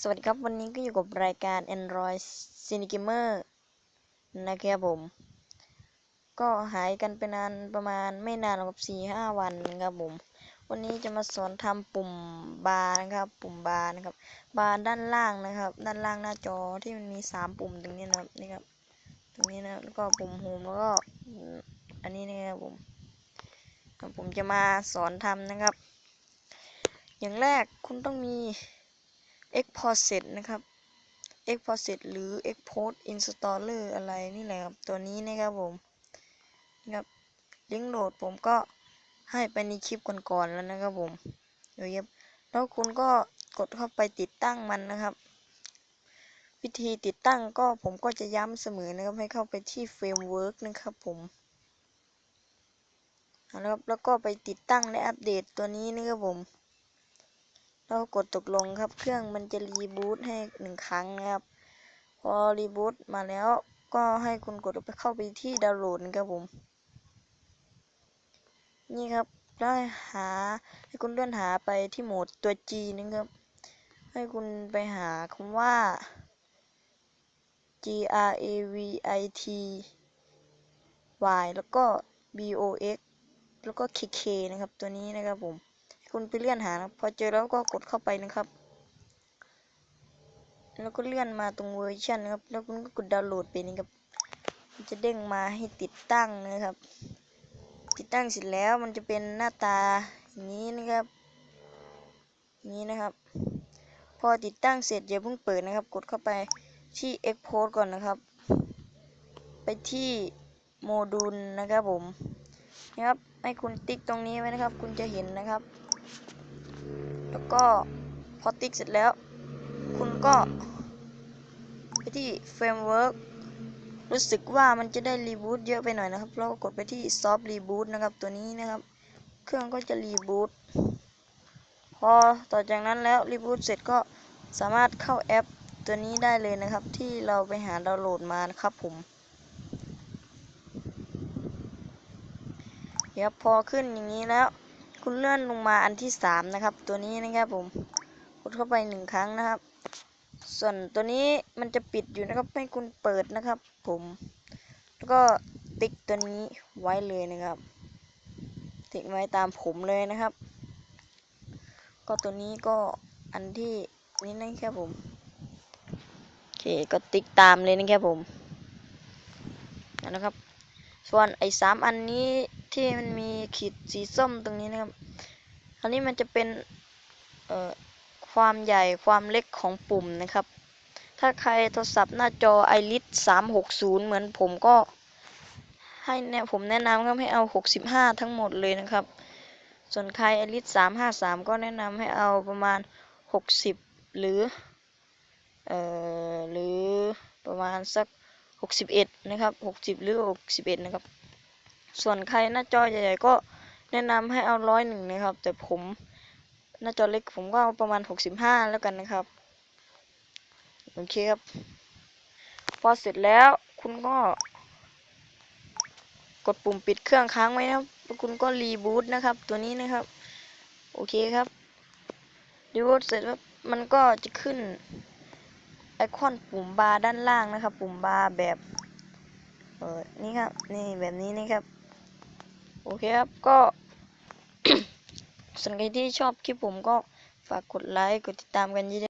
สวัสดีครับ วันนี้ก็อยู่กับรายการ Android Cine Gamer นะครับผม ก็หายกันไปนานประมาณไม่นานหรอกครับสี่ห้าวันนะครับผม วันนี้จะมาสอนทำปุ่มบาร์นะครับ ปุ่มบาร์นะครับ บาร์ด้านล่างนะครับ ด้านล่างหน้าจอที่มันมีสามปุ่มตรงนี้นะครับนี่ครับ ตรงนี้นะแล้วก็ปุ่มโฮมแล้วก็อันนี้นะครับผม ผมจะมาสอนทำนะครับ อย่างแรกคุณต้องมี export set นะครับ export set หรือ export installer อะไรนี่แหละครับตัวนี้นะครับผมนะครับลิงก์โหลดผมก็ให้ไปในคลิปก่อนๆแล้วนะครับผมเดี๋ยวบแล้วคุณก็กดเข้าไปติดตั้งมันนะครับ วิธีติดตั้งก็ผมก็จะย้ำเสมอนะครับให้เข้าไปที่ framework นะครับผมแล้วแล้วก็ไปติดตั้งและอัปเดตตัวนี้นะครับผม เรากดตกลงครับ เครื่องมันจะรีบูตให้หนึ่งครั้งนะครับ พอรีบูตมาแล้วก็ให้คุณกดไปเข้าไปที่ดาวน์โหลดนะครับผม นี่ครับแล้วหาให้คุณเลื่อนหาไปที่โหมดตัว G นะครับ ให้คุณไปหาคำว่า G R A V I T Y แล้วก็ B O X แล้วก็ K K นะครับ ตัวนี้นะครับผม คุณไปเลื่อนหานะพอเจอแล้วก็กดเข้าไปนะครับ แล้วก็เลื่อนมาตรงเวอร์ชันนะครับ แล้วคุณก็กดดาวน์โหลดไปนี่ครับมันจะเด้งมาให้ติดตั้งนะครับ ติดตั้งเสร็จแล้วมันจะเป็นหน้าตาอย่างนี้นะครับนี้นะครับ พอติดตั้งเสร็จอย่าเพิ่งเปิดนะครับ กดเข้าไปที่ Export ก่อนนะครับ ไปที่โมดูลนะครับผมนะครับให้คุณติ๊กตรงนี้ไว้นะครับ คุณจะเห็นนะครับ แล้วก็พอติ๊กเสร็จแล้ว คุณก็ไปที่ framework รู้สึกว่ามันจะได้รีบูตเยอะไปหน่อยนะครับ เราก็กดไปที่ soft reboot นะครับ ตัวนี้นะครับ เครื่องก็จะรีบูตพอต่อจากนั้นแล้วรีบูตเสร็จก็สามารถเข้าแอปตัวนี้ได้เลยนะครับ ที่เราไปหาดาวน์โหลดมานะครับผมเดี๋ยวพอขึ้นอย่างนี้แล้ว คุณเลื่อนลงมาอันที่สามนะครับ ตัวนี้นะครับผมกดเข้าไปหนึ่งครั้งนะครับ ส่วนตัวนี้มันจะปิดอยู่นะครับให้คุณเปิดนะครับ ผม แล้วก็ติ๊กตัวนี้ไว้เลยนะครับ ติ๊กไว้ตามผมเลยนะครับ ก็ตัวนี้ก็อันที่นี้นะครับผมโอเคก็ติ๊กตามเลยนะครับผมนะครับ ส่วนไอ้สามอันนี้ที่มันมีขีดสีส้มตรงนี้นะครับ อันนี้มันจะเป็นเอ่อความใหญ่ความเล็กของปุ่มนะครับ ถ้าใครโทรศัพท์หน้าจอ iris 360เหมือนผมก็ ให้เนี่ยผมแนะนำครับให้เอา65ทั้งหมดเลยนะครับ ส่วนใคร iris 353ก็แนะนำให้เอาประมาณ60หรือ เอ่อ หรือประมาณสัก 61 นะครับ 60 หรือ 61 นะครับ ส่วนใครหน้าจอใหญ่ๆก็แนะนำให้เอาร้อยหนึ่งนะครับ แต่ผมหน้าจอเล็กผมก็เอาประมาณ 65 แล้วกันนะครับ โอเคครับ พอเสร็จแล้วคุณก็กดปุ่มปิดเครื่องค้างไว้นะครับคุณก็รีบูตนะครับ ตัวนี้นะครับ โอเคครับรีบูตเสร็จแล้วมันก็จะขึ้น ไอคอนปุ่มบาร์ด้านล่างนะครับ ปุ่มบาร์แบบเออนี่ครับ นี่แบบนี้นี่ครับ โอเคครับ ก็ส่วนใครที่ชอบคลิปผมก็ฝากกดไลค์ กดติดตามกันเยอะ